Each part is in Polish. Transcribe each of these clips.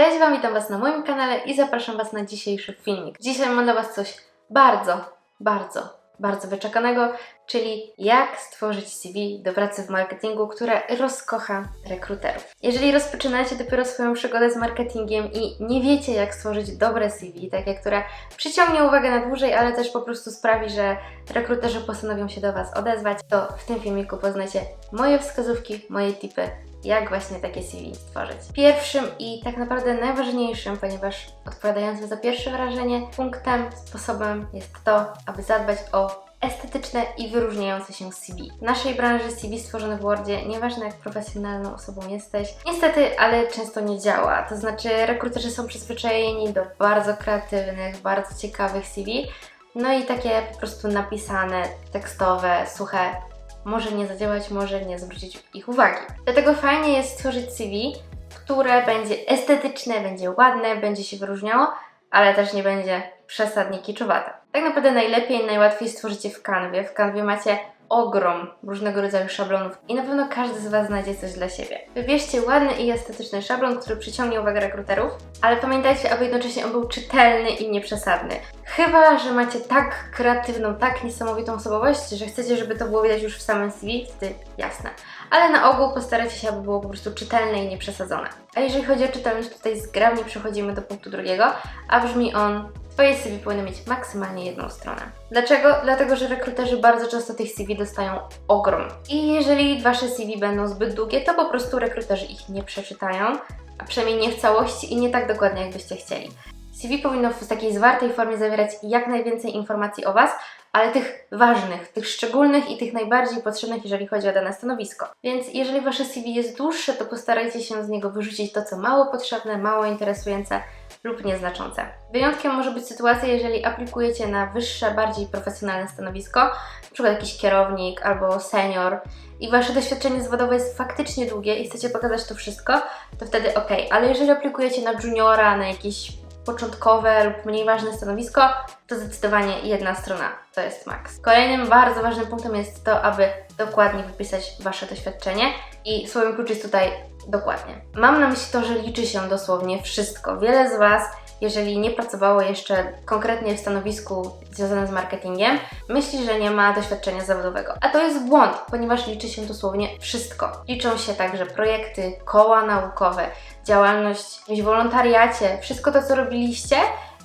Cześć Wam, witam Was na moim kanale i zapraszam Was na dzisiejszy filmik. Dzisiaj mam dla Was coś bardzo, bardzo, bardzo wyczekanego, czyli jak stworzyć CV do pracy w marketingu, które rozkocha rekruterów. Jeżeli rozpoczynacie dopiero swoją przygodę z marketingiem i nie wiecie jak stworzyć dobre CV, takie, które przyciągnie uwagę na dłużej, ale też po prostu sprawi, że rekruterzy postanowią się do Was odezwać, to w tym filmiku poznacie moje wskazówki, moje tipy, jak właśnie takie CV stworzyć. Pierwszym i tak naprawdę najważniejszym, ponieważ odpowiadającym za pierwsze wrażenie, punktem, sposobem jest to, aby zadbać o estetyczne i wyróżniające się CV. W naszej branży CV stworzone w Wordzie, nieważne jak profesjonalną osobą jesteś, niestety, ale często nie działa. To znaczy rekruterzy są przyzwyczajeni do bardzo kreatywnych, bardzo ciekawych CV, no i takie po prostu napisane, tekstowe, suche może nie zadziałać, może nie zwrócić ich uwagi. Dlatego fajnie jest stworzyć CV, które będzie estetyczne, będzie ładne, będzie się wyróżniało, ale też nie będzie przesadnie kiczowate. Tak naprawdę najlepiej i najłatwiej stworzycie w kanwie. W kanwie macie ogrom różnego rodzaju szablonów i na pewno każdy z Was znajdzie coś dla siebie. Wybierzcie ładny i estetyczny szablon, który przyciągnie uwagę rekruterów, ale pamiętajcie, aby jednocześnie on był czytelny i nieprzesadny. Chyba, że macie tak kreatywną, tak niesamowitą osobowość, że chcecie, żeby to było widać już w samym CV, wtedy jasne. Ale na ogół postarajcie się, aby było po prostu czytelne i nieprzesadzone. A jeżeli chodzi o czytelność, tutaj zgrabnie przechodzimy do punktu drugiego, a brzmi on Twoje CV powinno mieć maksymalnie jedną stronę. Dlaczego? Dlatego, że rekruterzy bardzo często tych CV dostają ogrom. I jeżeli Wasze CV będą zbyt długie, to po prostu rekruterzy ich nie przeczytają, a przynajmniej nie w całości i nie tak dokładnie, jakbyście chcieli. CV powinno w takiej zwartej formie zawierać jak najwięcej informacji o Was, ale tych ważnych, tych szczególnych i tych najbardziej potrzebnych, jeżeli chodzi o dane stanowisko. Więc jeżeli Wasze CV jest dłuższe, to postarajcie się z niego wyrzucić to, co mało potrzebne, mało interesujące lub nieznaczące. Wyjątkiem może być sytuacja, jeżeli aplikujecie na wyższe, bardziej profesjonalne stanowisko, np. jakiś kierownik albo senior i Wasze doświadczenie zawodowe jest faktycznie długie i chcecie pokazać to wszystko, to wtedy ok, ale jeżeli aplikujecie na juniora, na jakieś początkowe lub mniej ważne stanowisko, to zdecydowanie jedna strona to jest maks. Kolejnym bardzo ważnym punktem jest to, aby dokładnie wypisać Wasze doświadczenie i słowem klucz jest tutaj dokładnie. Mam na myśli to, że liczy się dosłownie wszystko. Wiele z Was jeżeli nie pracowało jeszcze konkretnie w stanowisku związanym z marketingiem, myśli, że nie ma doświadczenia zawodowego. A to jest błąd, ponieważ liczy się dosłownie wszystko. Liczą się także projekty, koła naukowe, działalność w wolontariacie, wszystko to, co robiliście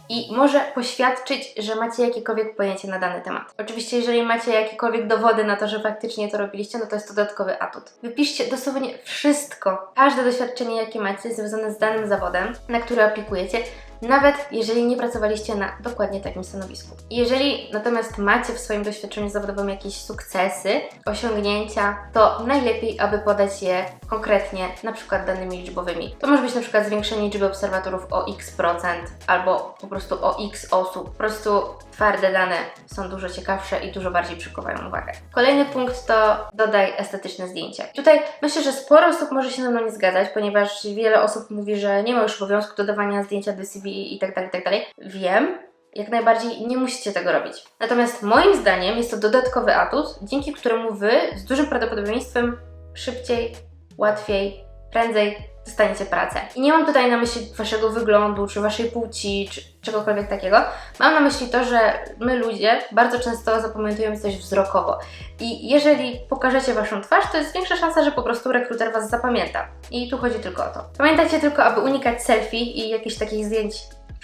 i może poświadczyć, że macie jakiekolwiek pojęcie na dany temat. Oczywiście, jeżeli macie jakiekolwiek dowody na to, że faktycznie to robiliście, no to jest to dodatkowy atut. Wypiszcie dosłownie wszystko, każde doświadczenie, jakie macie związane z danym zawodem, na który aplikujecie, nawet jeżeli nie pracowaliście na dokładnie takim stanowisku. Jeżeli natomiast macie w swoim doświadczeniu zawodowym jakieś sukcesy, osiągnięcia, to najlepiej, aby podać je konkretnie, na przykład danymi liczbowymi. To może być na przykład zwiększenie liczby obserwatorów o x procent, albo po prostu o x osób. Po prostu twarde dane są dużo ciekawsze i dużo bardziej przykuwają uwagę. Kolejny punkt to dodaj estetyczne zdjęcie. Tutaj myślę, że sporo osób może się ze mną nie zgadzać, ponieważ wiele osób mówi, że nie ma już obowiązku dodawania zdjęcia do CV i tak dalej, i tak dalej. Wiem, jak najbardziej nie musicie tego robić. Natomiast moim zdaniem jest to dodatkowy atut, dzięki któremu Wy z dużym prawdopodobieństwem szybciej, łatwiej, prędzej dostaniecie pracę. I nie mam tutaj na myśli Waszego wyglądu, czy Waszej płci, czy czegokolwiek takiego. Mam na myśli to, że my ludzie bardzo często zapamiętujemy coś wzrokowo. I jeżeli pokażecie Waszą twarz, to jest większa szansa, że po prostu rekruter Was zapamięta. I tu chodzi tylko o to. Pamiętajcie tylko, aby unikać selfie i jakichś takich zdjęć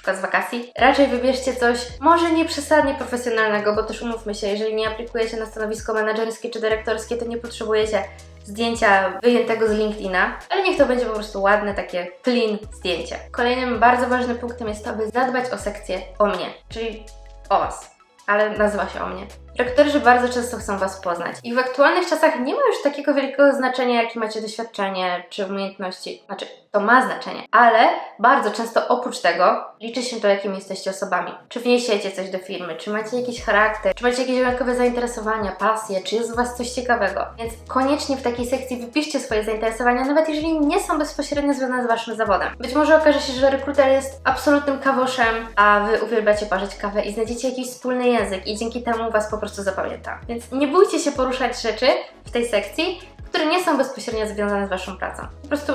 przykład z wakacji. Raczej wybierzcie coś może nie przesadnie profesjonalnego, bo też umówmy się, jeżeli nie aplikujecie na stanowisko menedżerskie czy dyrektorskie, to nie potrzebujecie zdjęcia wyjętego z LinkedIna, ale niech to będzie po prostu ładne, takie clean zdjęcie. Kolejnym bardzo ważnym punktem jest to, aby zadbać o sekcję o mnie, czyli o Was, ale nazywa się o mnie. Rektorzy bardzo często chcą Was poznać i w aktualnych czasach nie ma już takiego wielkiego znaczenia, jakie macie doświadczenie czy umiejętności. Znaczy, to ma znaczenie, ale bardzo często oprócz tego liczy się to, jakimi jesteście osobami. Czy wniesiecie coś do firmy, czy macie jakiś charakter, czy macie jakieś dodatkowe zainteresowania, pasje, czy jest u Was coś ciekawego. Więc koniecznie w takiej sekcji wypiszcie swoje zainteresowania, nawet jeżeli nie są bezpośrednio związane z Waszym zawodem. Być może okaże się, że rekruter jest absolutnym kawoszem, a Wy uwielbiacie parzyć kawę i znajdziecie jakiś wspólny język i dzięki temu Was po prostu zapamięta. Więc nie bójcie się poruszać rzeczy w tej sekcji, które nie są bezpośrednio związane z Waszą pracą. Po prostu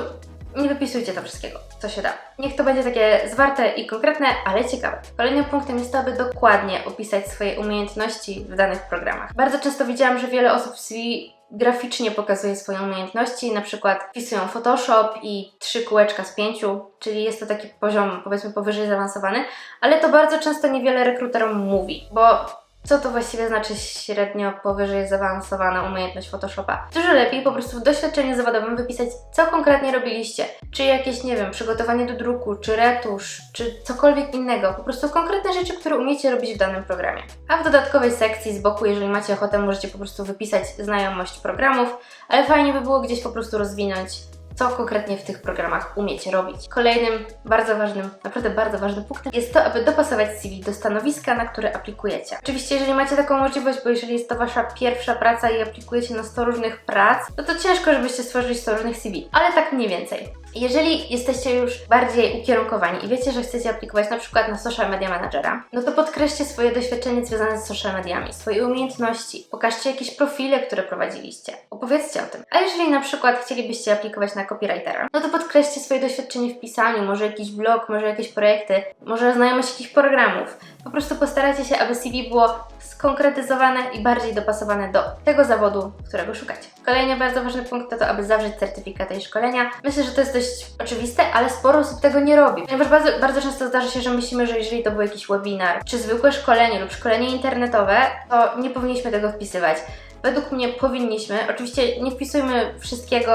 nie wypisujcie to wszystkiego, co się da. Niech to będzie takie zwarte i konkretne, ale ciekawe. Kolejnym punktem jest to, aby dokładnie opisać swoje umiejętności w danych programach. Bardzo często widziałam, że wiele osób w CV graficznie pokazuje swoje umiejętności, na przykład wpisują Photoshop i trzy kółeczka z pięciu, czyli jest to taki poziom powiedzmy powyżej zaawansowany, ale to bardzo często niewiele rekruterom mówi, bo co to właściwie znaczy średnio powyżej zaawansowana umiejętność Photoshopa? Dużo lepiej po prostu w doświadczeniu zawodowym wypisać, co konkretnie robiliście. Czy jakieś, nie wiem, przygotowanie do druku, czy retusz, czy cokolwiek innego. Po prostu konkretne rzeczy, które umiecie robić w danym programie. A w dodatkowej sekcji z boku, jeżeli macie ochotę, możecie po prostu wypisać znajomość programów, ale fajnie by było gdzieś po prostu rozwinąć co konkretnie w tych programach umiecie robić. Kolejnym bardzo ważnym, naprawdę bardzo ważnym punktem jest to, aby dopasować CV do stanowiska, na które aplikujecie. Oczywiście, jeżeli macie taką możliwość, bo jeżeli jest to wasza pierwsza praca i aplikujecie na 100 różnych prac, no to ciężko, żebyście stworzyli 100 różnych CV, ale tak mniej więcej. Jeżeli jesteście już bardziej ukierunkowani i wiecie, że chcecie aplikować na przykład na social media managera, no to podkreślcie swoje doświadczenie związane z social mediami, swoje umiejętności, pokażcie jakieś profile, które prowadziliście, opowiedzcie o tym. A jeżeli na przykład chcielibyście aplikować na copywritera, no to podkreślcie swoje doświadczenie w pisaniu, może jakiś blog, może jakieś projekty, może znajomość jakichś programów. Po prostu postarajcie się, aby CV było skonkretyzowane i bardziej dopasowane do tego zawodu, którego szukacie. Kolejny bardzo ważny punkt to to, aby zawrzeć certyfikaty i szkolenia. Myślę, że to jest dość oczywiste, ale sporo osób tego nie robi. Ponieważ bardzo, bardzo często zdarza się, że myślimy, że jeżeli to był jakiś webinar, czy zwykłe szkolenie lub szkolenie internetowe, to nie powinniśmy tego wpisywać. Według mnie powinniśmy. Oczywiście nie wpisujmy wszystkiego,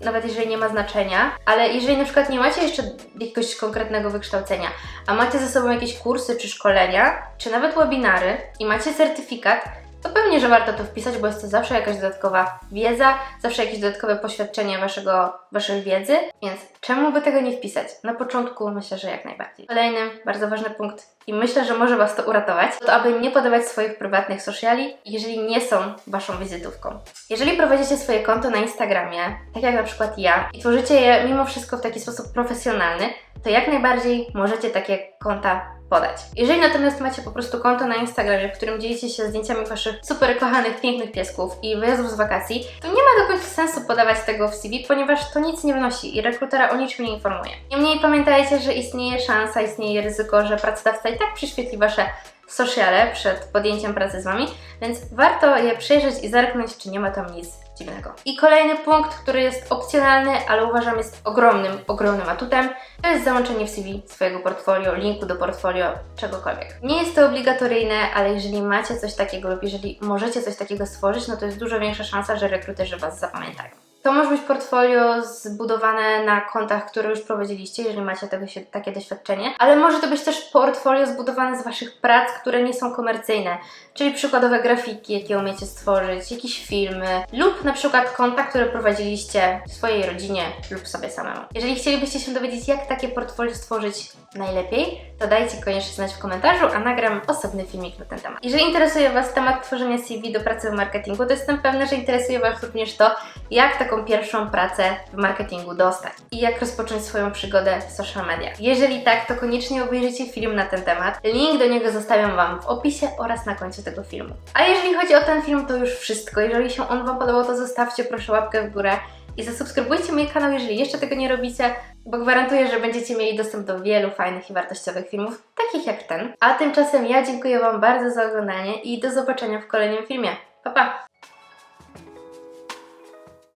nawet jeżeli nie ma znaczenia, ale jeżeli na przykład nie macie jeszcze jakiegoś konkretnego wykształcenia, a macie ze sobą jakieś kursy czy szkolenia, czy nawet webinary i macie certyfikat, to pewnie, że warto to wpisać, bo jest to zawsze jakaś dodatkowa wiedza, zawsze jakieś dodatkowe poświadczenie waszego, waszej wiedzy, więc czemu by tego nie wpisać? Na początku myślę, że jak najbardziej. Kolejny bardzo ważny punkt i myślę, że może Was to uratować, to aby nie podawać swoich prywatnych sociali, jeżeli nie są Waszą wizytówką. Jeżeli prowadzicie swoje konto na Instagramie, tak jak na przykład ja, i tworzycie je mimo wszystko w taki sposób profesjonalny, to jak najbardziej możecie takie konta podać. Jeżeli natomiast macie po prostu konto na Instagramie, w którym dzielicie się zdjęciami waszych super kochanych, pięknych piesków i wyjazdów z wakacji, to nie ma do końca sensu podawać tego w CV, ponieważ to nic nie wnosi i rekrutera o niczym nie informuje. Niemniej pamiętajcie, że istnieje szansa, istnieje ryzyko, że pracodawca i tak przyświetli wasze sociale przed podjęciem pracy z Wami, więc warto je przejrzeć i zerknąć, czy nie ma tam nic dziwnego. I kolejny punkt, który jest opcjonalny, ale uważam jest ogromnym, ogromnym atutem, to jest załączenie w CV swojego portfolio, linku do portfolio, czegokolwiek. Nie jest to obligatoryjne, ale jeżeli macie coś takiego lub jeżeli możecie coś takiego stworzyć, no to jest dużo większa szansa, że rekruterzy Was zapamiętają. To może być portfolio zbudowane na kontach, które już prowadziliście, jeżeli macie tego takie doświadczenie, ale może to być też portfolio zbudowane z Waszych prac, które nie są komercyjne, czyli przykładowe grafiki, jakie umiecie stworzyć, jakieś filmy, lub na przykład konta, które prowadziliście w swojej rodzinie lub sobie samemu. Jeżeli chcielibyście się dowiedzieć, jak takie portfolio stworzyć najlepiej, to dajcie koniecznie znać w komentarzu, a nagram osobny filmik na ten temat. Jeżeli interesuje Was temat tworzenia CV do pracy w marketingu, to jestem pewna, że interesuje Was również to, jak taką pierwszą pracę w marketingu dostać i jak rozpocząć swoją przygodę w social media. Jeżeli tak, to koniecznie obejrzyjcie film na ten temat. Link do niego zostawiam Wam w opisie oraz na końcu tego filmu. A jeżeli chodzi o ten film, to już wszystko. Jeżeli się on Wam podobał, to zostawcie proszę łapkę w górę i zasubskrybujcie mój kanał, jeżeli jeszcze tego nie robicie, bo gwarantuję, że będziecie mieli dostęp do wielu fajnych i wartościowych filmów, takich jak ten. A tymczasem ja dziękuję Wam bardzo za oglądanie i do zobaczenia w kolejnym filmie. Pa, pa!